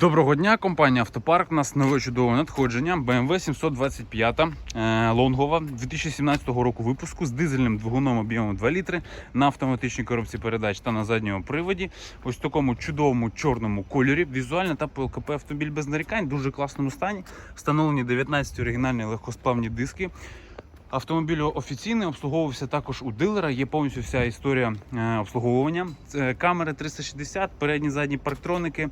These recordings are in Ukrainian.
Доброго дня, компанія Автопарк. У нас нове чудове надходження. BMW 725 е, лонгова 2017 року випуску з дизельним двигуном об'ємом 2 літри на автоматичній коробці передач та на задньому приводі. Ось в такому чудовому чорному кольорі. Візуально та по ЛКП автомобіль без нарікань, в дуже класному стані. Встановлені 19 оригінальні легкосплавні диски. Автомобіль офіційний обслуговувався також у дилера. Є повністю вся історія е, обслуговування. Це камери 360, передні задні парктроники.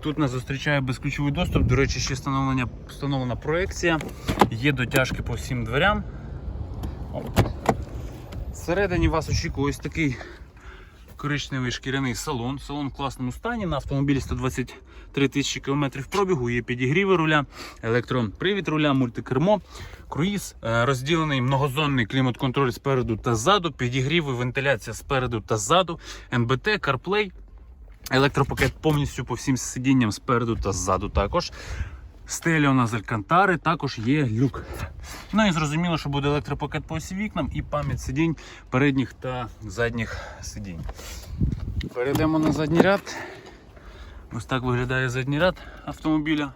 Тут нас зустрічає безключовий доступ. До речі, ще встановлення, встановлена проекція. Є дотяжки по всім дверям. Всередині вас очікує ось такий коричневий шкіряний салон. Салон в класному стані. На автомобілі 123 тисячі кілометрів пробігу. Є підігріви руля, електропривід руля, мультикермо, круїз, е, розділений многозонний клімат-контроль спереду та ззаду, підігріви, вентиляція спереду та ззаду, МБТ, CarPlay. Електропакет повністю по всім сидінням спереду та ззаду також. Стеля у нас алькантари, також є люк. Ну і зрозуміло, що буде електропакет по всім вікнам і пам'ять сидінь передніх та задніх сидінь. Перейдемо на задній ряд. Ось так виглядає задній ряд автомобіля.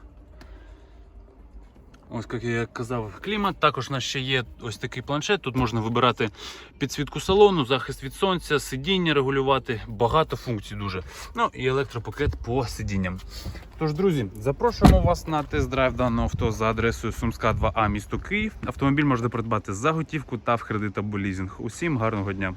Ось як я казав, клімат. Також у нас ще є ось такий планшет. Тут можна вибирати підсвітку салону, захист від сонця, сидіння регулювати. Багато функцій дуже. Ну і електропакет по сидінням. Тож, друзі, запрошуємо вас на тест-драйв даного авто за адресою Сумська 2А місто Київ. Автомобіль можна придбати за готівку та в кредит або лізинг. Усім гарного дня!